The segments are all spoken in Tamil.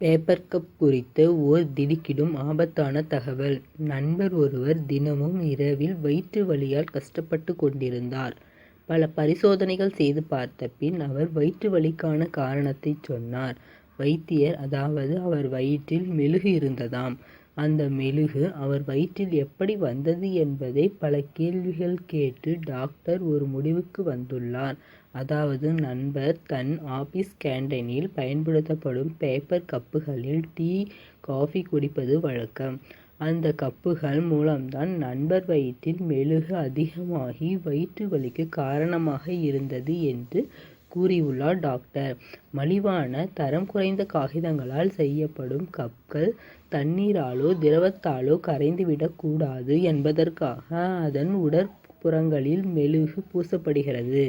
பேப்பர் கப் குறித்து ஓர் திடுக்கிடும் ஆபத்தான தகவல் நண்பர் ஒருவர் தினமும் இரவில் வயிற்று வலியால் கஷ்டப்பட்டு கொண்டிருந்தார். பல பரிசோதனைகள் செய்து பார்த்த பின் அவர் வயிற்று வலிக்கான காரணத்தைச் சொன்னார். வைத்தியர் அதாவது அவர் வயிற்றில் மெழுகு இருந்ததாம். அந்த மெழுகு அவர் வயிற்றில் எப்படி வந்தது என்பதை பல கேள்விகள் கேட்டு டாக்டர் ஒரு முடிவுக்கு வந்துள்ளார். அதாவது நண்பர் தன் ஆபீஸ் கேண்டீனில் பயன்படுத்தப்படும் பேப்பர் கப்புகளில் டீ காஃபி குடிப்பது வழக்கம். அந்த கப்புகள் மூலம்தான் நண்பர் வயிற்றில் மெழுகு அதிகமாகி வயிற்று வலிக்கு காரணமாக இருந்தது என்று கூறியுள்ளார் டாக்டர். மலிவான தரம் குறைந்த காகிதங்களால் செய்யப்படும் கப்கள் தண்ணீராலோ திரவத்தாலோ கரைந்துவிடக்கூடாது என்பதற்காக அதன் உடற்புறங்களில் மெழுகு பூசப்படுகிறது.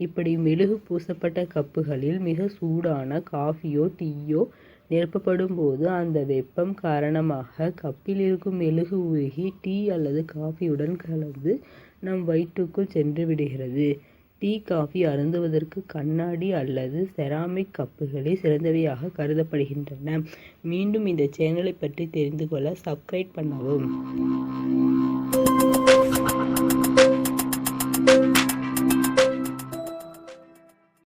இப்படி மெழுகு பூசப்பட்ட கப்புகளில் மிக சூடான காஃபியோ டீயோ நிரப்பப்படும் போது அந்த வெப்பம் காரணமாக கப்பில் இருக்கும் மெழுகு உருகி டீ அல்லது காஃபியுடன் கலந்து நம் வயிற்றுக்குள் சென்று விடுகிறது டீ காபி அருந்துவதற்கு கண்ணாடி அல்லது செராமிக் கப்புகளே சிறந்தவையாக கருதப்படுகின்றன. மீண்டும் இந்த சேனலை பற்றி தெரிந்து கொள்ள சப்ஸ்கிரைப் பண்ணவும்.